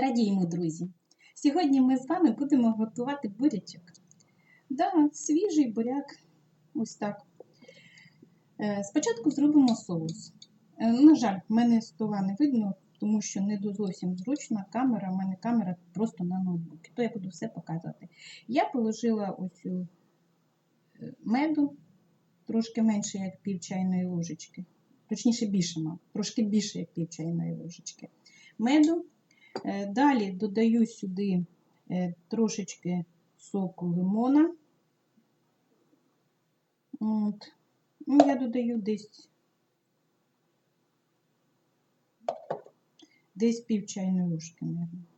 Радіємо, друзі! Сьогодні ми з вами будемо готувати бурячок. Да, свіжий буряк. Ось так. Е, Спочатку зробимо соус. Е, На жаль, в мене стола не видно, тому що не зовсім зручна камера. У мене камера просто на ноутбуці, то я буду все показувати. Я положила оцю е, меду, трошки менше, як пів чайної ложечки. Точніше, більше, мав, трошки більше, як пів чайної ложечки. Меду. Е, Далі додаю сюди е, трошечки соку лимона. От. Ну, я додаю десь десь пів чайної ложки, мабуть.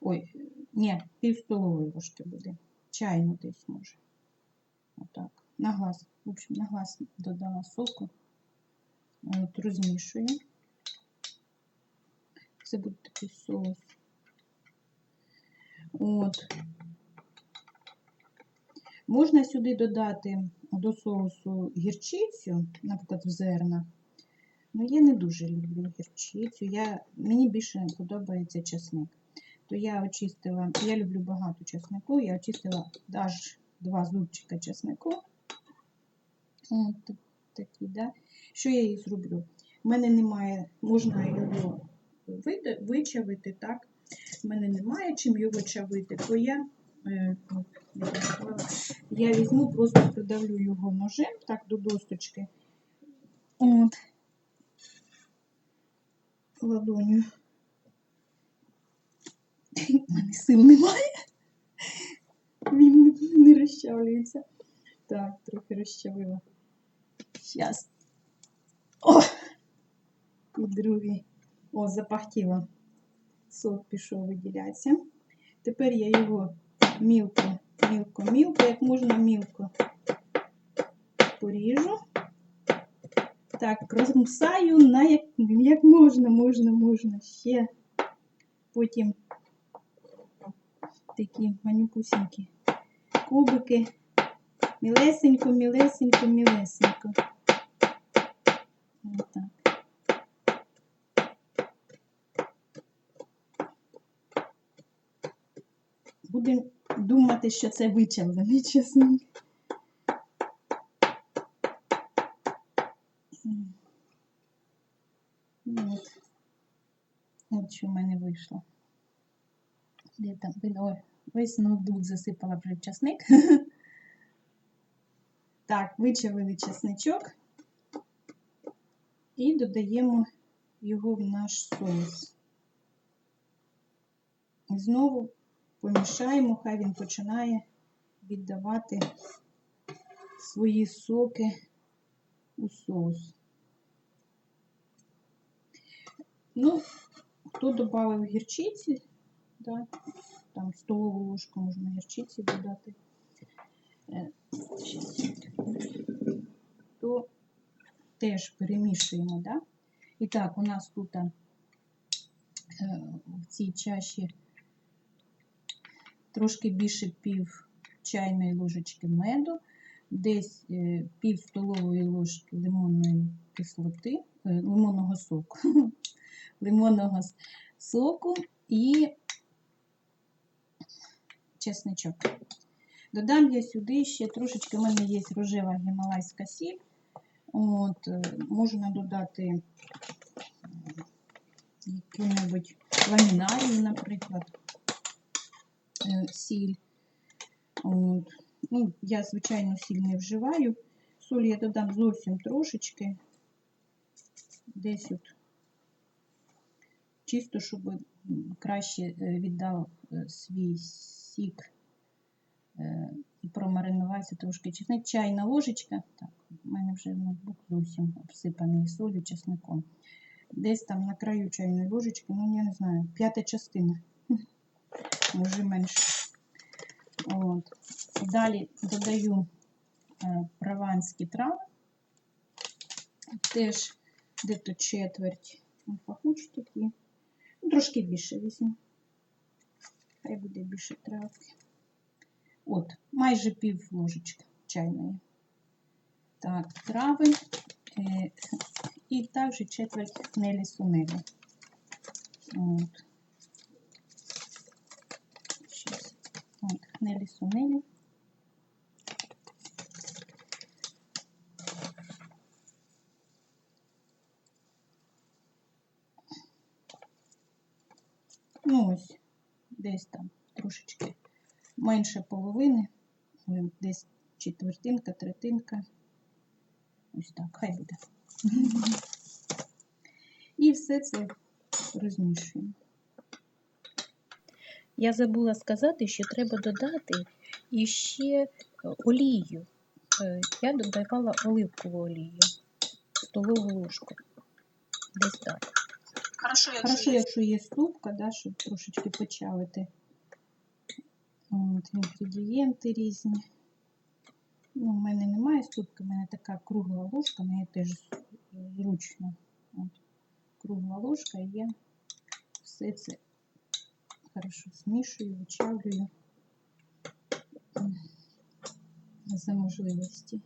Ой, ні, пів столової ложки буде. Чайну десь може. Отак. На глаз. В общем, на глаз додала соку. От, розмішую. Це буде такий соус. От. Можна сюди додати до соусу гірчицю, наприклад, в зерна. Ну, я не дуже люблю гірчицю. Я, мені більше подобається чесник. То я очистила, я люблю багато чеснику, я очистила аж два зубчика чеснику. От такі, да? Що я їх зроблю? У мене немає, можна його вичавити, так? У мене немає чим його чавити, то я, е, я візьму, просто придавлю його ножем так до досточки. От. Ладоню. У мене сил немає. Він не, розчавлюється. Так, трохи розчавила. Щас. О! І другий. О, запахтіло. Сок пішов виділятися. Тепер я його мілко, мілко, мілко, як можна мілко поріжу. Так, розмусаю на як, як можна, можна, можна ще. Потім такі манюпусінькі кубики. Мілесенько, мілесенько, мілесенько. Отак. Будемо думати, що це вичавлений чесник. От. От що в мене вийшло. Де там? Ой, весь ноутбук засипала вже часник. Так, вичавили чесничок і додаємо його в наш соус. І знову помішаємо, хай він починає віддавати свої соки у соус. Ну, хто додав гірчиці, да, там столову ложку можна гірчиці додати, е, то теж перемішуємо, да? І так, у нас тут е, в цій чаші трошки більше пів чайної ложечки меду, десь е, пів столової ложки лимонної кислоти, е, лимонного соку, лимонного соку і чесничок. Додам я сюди ще трошечки, у мене є рожева гімалайська сіль. От, е, можна додати яку-небудь ламінарію, наприклад, сіль. От. Ну, я, звичайно, сіль не вживаю. Соль я додам зовсім трошечки. Десь от чисто, щоб краще е, віддав е, свій сік е, і промаринувався трошки чесник. Чайна ложечка. Так, у мене вже ноутбук зовсім обсипаний солью, чесником. Десь там на краю чайної ложечки, ну я не знаю, п'ята частина. Може менше. От. Далі додаю е, прованські трави. Теж десь четверть пахучі такі. Ну, трошки більше візьму. Хай буде більше травки. От, майже пів ложечки чайної. Так, трави. Е, і також четверть хмелі сунелі. От. Нелі Сунелі. Ну ось, десь там трошечки менше половини, десь четвертинка, третинка. Ось так, хай буде. І все це розмішуємо. Я забула сказати, що треба додати іще олію. Е, Я додавала оливкову олію, столову ложку. Десь так. Хорошо, якщо Хорошо, є. якщо є ступка, да, щоб трошечки почавити. От, інгредієнти різні. Ну, у мене немає ступки, у мене така кругла ложка, мені теж зручно. От, кругла ложка, і я все це хорошо змішую, вичавлюю за можливості.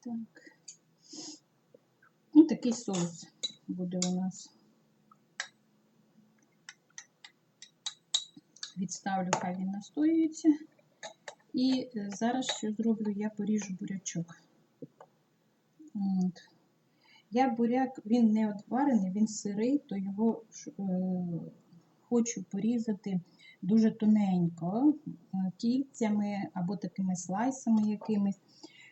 Так. Ну, такий соус буде у нас. Відставлю, хай він настоюється. І е, зараз що зроблю? Я поріжу бурячок. От. Я буряк, він не одварений, він сирий, то його е, хочу порізати дуже тоненько, е, кільцями або такими слайсами якимись.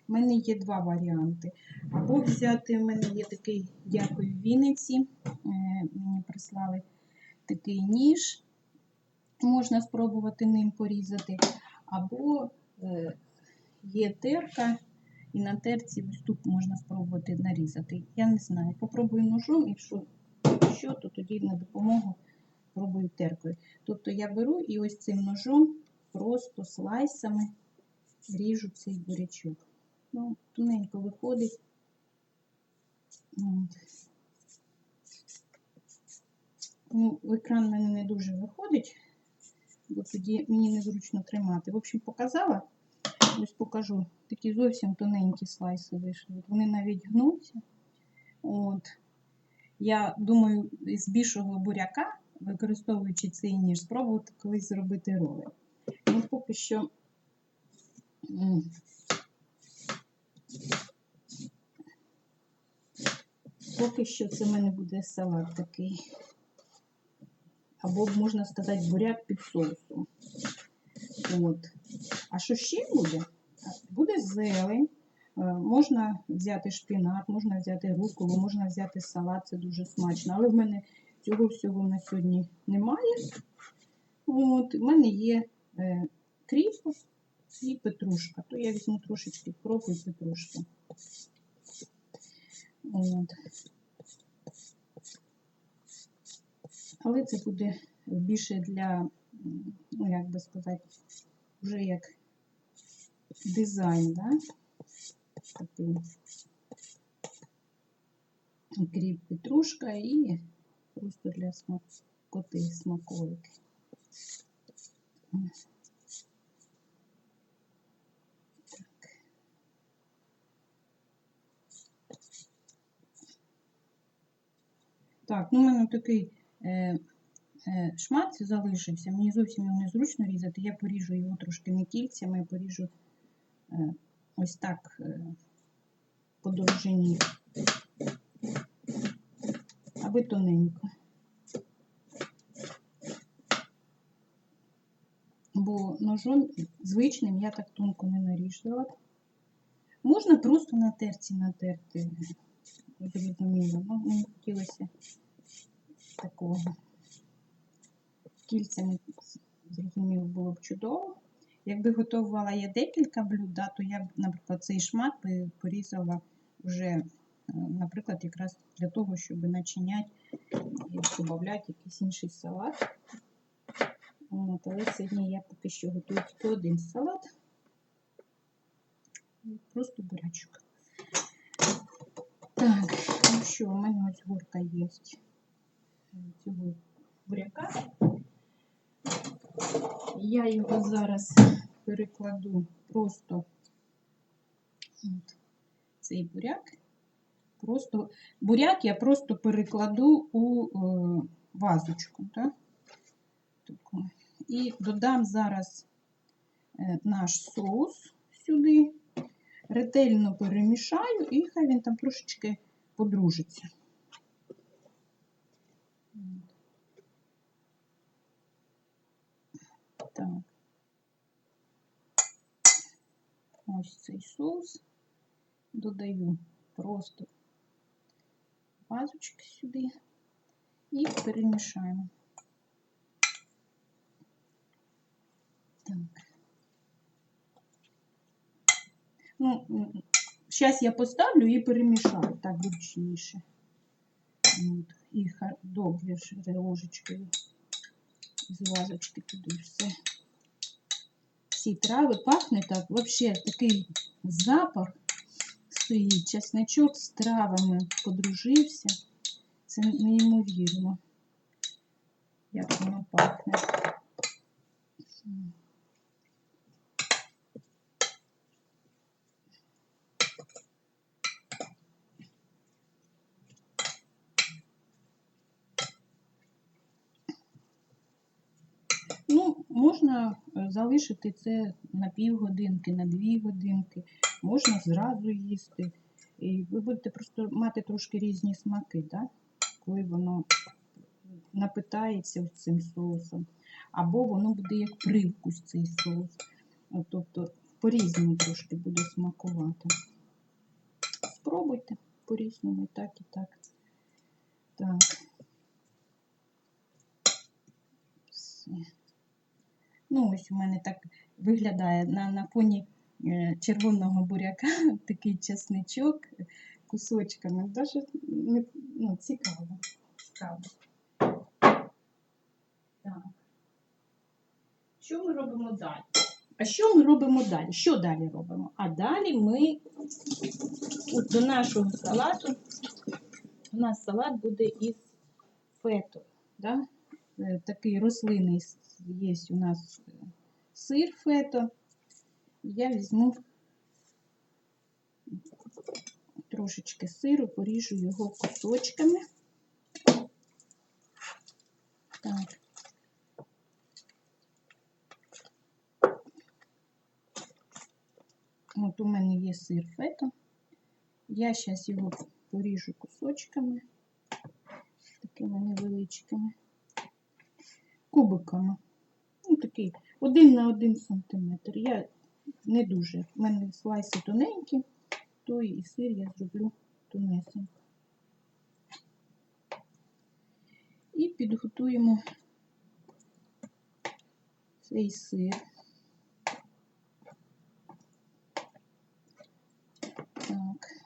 У мене є два варіанти. Або взяти, в мене є такий, дякую, в Вінниці. Е, Мені прислали такий ніж. Можна спробувати ним порізати. Або є терка, і на терці ось тут можна спробувати нарізати. Я не знаю. Попробую ножом, якщо що, то тоді на допомогу пробую теркою. Тобто я беру і ось цим ножом просто слайсами ріжу цей бурячок. Ну, тоненько виходить. Ну, в екран мене не дуже виходить, бо тоді мені незручно тримати. В общем, показала. Ось покажу. Такі зовсім тоненькі слайси вийшли. Вони навіть гнуться. От. Я думаю, з більшого буряка, використовуючи цей ніж, спробувати колись зробити роли. Ну, поки що. Поки що це в мене буде салат такий. Або можна сказати буряк під соусом. От. А що ще буде? Буде зелень. Е, Можна взяти шпінат, можна взяти руколу, можна взяти салат, це дуже смачно. Але в мене цього всього на сьогодні немає. От, у мене є е, кріп і петрушка. То я візьму трошечки кропу і петрушки. От. Але це буде більше для, ну як би сказати, вже як дизайн, да? Такий кріп петрушка і просто для смакоти смаколики. Так. Ну у мене такий е, е, шмат залишився. Мені зовсім його незручно різати. Я поріжу його трошки не кільцями, я поріжу ось так е, по довжині. Аби тоненько. Бо ножом звичним я так тонко не наріжала. Можна просто на терці натерти. Зрозуміло. Ну, мені хотілося такого. Кільцями, зрозуміло, було б чудово. Якби готувала я декілька блюд, да, то я б, наприклад, цей шмат порізала вже, е, наприклад, якраз для того, щоб начиняти і додати якийсь інший салат. От, але сьогодні я поки що готую тільки один салат. Просто бурячок. Так, ну що, у мене ось горка є цього буряка. Я його зараз перекладу просто от, цей буряк. Просто буряк я просто перекладу у е, вазочку. Так? І додам зараз е, наш соус сюди, ретельно перемішаю і хай він там трошечки подружиться. Так. Ось цей соус додаю просто пазочки сюди і перемішаємо. Так. Ну, зараз я поставлю і перемішаю, так зручніше. От. І добре ложечкою з вазочки туди все. Всі трави пахне так, взагалі такий запах стоїть, чесничок з травами подружився. Це неймовірно, як воно пахне. Ну, можна е, залишити це на півгодинки, на дві годинки, можна зразу їсти. І ви будете просто мати трошки різні смаки, так? коли воно напитається цим соусом. Або воно буде як привкус цей соус. Тобто по-різному трошки буде смакувати. Спробуйте по-різному, і так, і так. Так. Все. Ну, ось у мене так виглядає на, на фоні е, червоного буряка такий чесничок кусочками. Дуже ну, цікаво. цікаво. Так. Що ми робимо далі? А що ми робимо далі? Що далі робимо? А далі ми от до нашого салату, у нас салат буде із фету. Да? Е, Такий рослинний є у нас сир фето. Я візьму трошечки сиру, поріжу його кусочками. Так. От у мене є сир фето. Я зараз його поріжу кусочками, такими невеличкими, кубиками. Такий один на один сантиметр. Я не дуже. У мене слайси тоненькі, то і сир я зроблю тонесенько. І підготуємо цей сир. Так.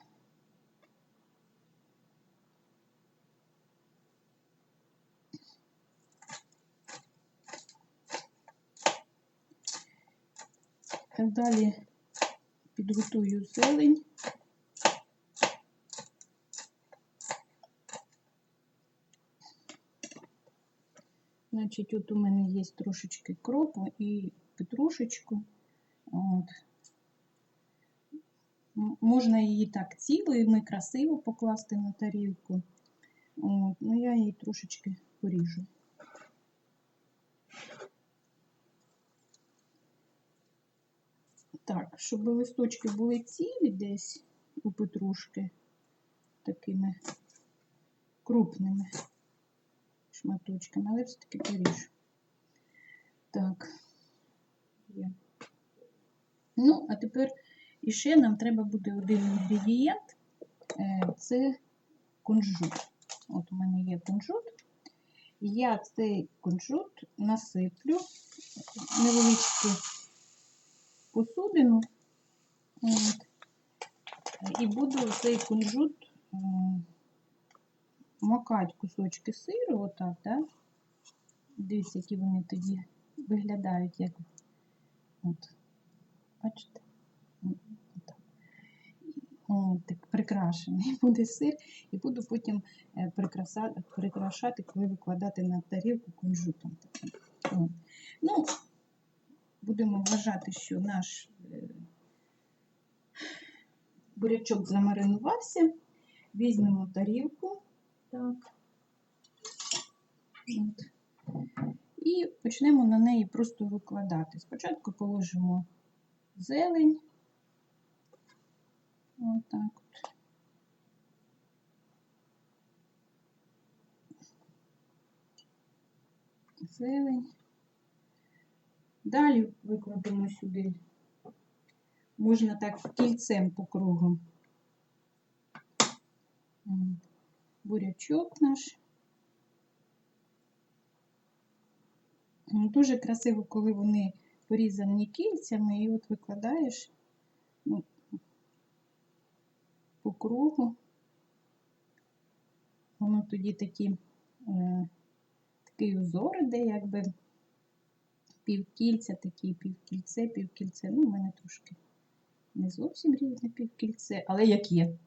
Далі підготую зелень. Значить, от у мене є трошечки кропу і петрушечку. От. Можна її так цілою, красиво покласти на тарілку. От. Ну, я її трошечки поріжу. Так, щоб листочки були цілі десь у петрушки такими крупними шматочками, але все-таки поріжу. Так. Є. Ну, а тепер іще нам треба буде один інгредієнт. Е, Це кунжут. От у мене є кунжут. Я цей кунжут насиплю в невеличку посудину. От. І буду цей кунжут макати кусочки сиру, отак, да? Дивіться, які вони тоді виглядають, як от. Бачите? Так прикрашений буде сир, і буду потім е, прикрашати, коли викладати на тарілку кунжутом. Ну, будемо вважати, що наш е, бурячок замаринувався. Візьмемо тарілку. Так. От. І почнемо на неї просто викладати. Спочатку положимо зелень. Отак от. Зелень. Далі викладемо сюди. Можна так кільцем по кругу. Бурячок наш. Дуже красиво, коли вони порізані кільцями, і от викладаєш ну, по кругу. Воно тоді такі, е, такий узор іде, якби півкільця, такі півкільце, півкільце. Ну, у мене трошки не зовсім рівне півкільце, але як є.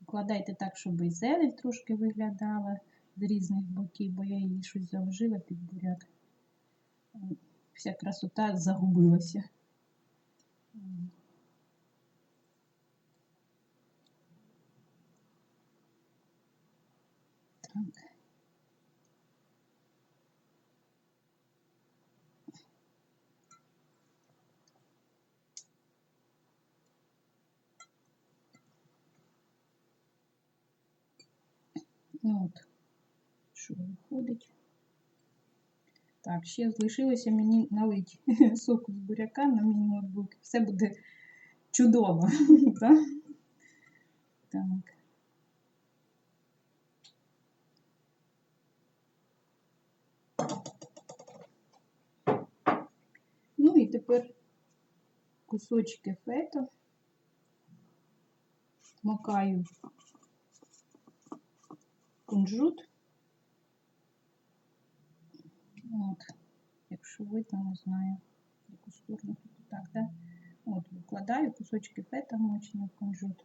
Вкладайте так, щоб і зелень трошки виглядала з різних боків, бо я її щось заложила під буряк. Вся красота загубилася. Так. Ну от, що виходить. Так, ще залишилося мені налити соку з буряка на мій ноутбук. Все буде чудово. так? Так. Ну і тепер кусочки фето макаю кунжут. От, якщо видно, не знаю, так, да? От, викладаю кусочки фета мочені в кунжут.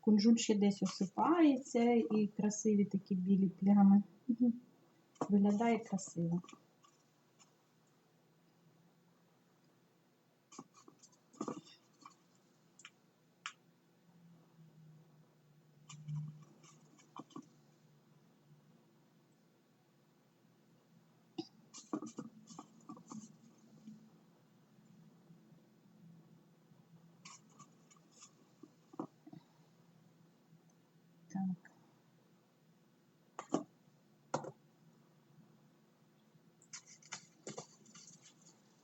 Кунжут ще десь осипається і красиві такі білі плями. Виглядає красиво. Так.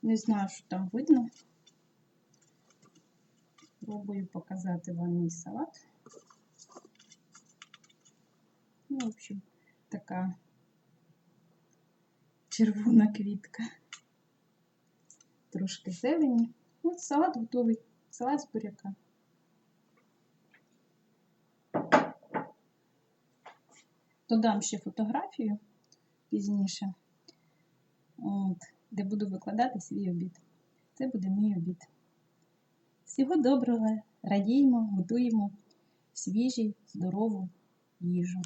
Не знаю, що там видно. Пробую показати вам мій салат. Ну, в общем, така червона квітка. Трошки зелені. От салат готовий. Салат з буряка. Додам ще фотографію пізніше, от, де буду викладати свій обід. Це буде мій обід. Всього доброго! Радіємо, готуємо свіжі, здорову їжу.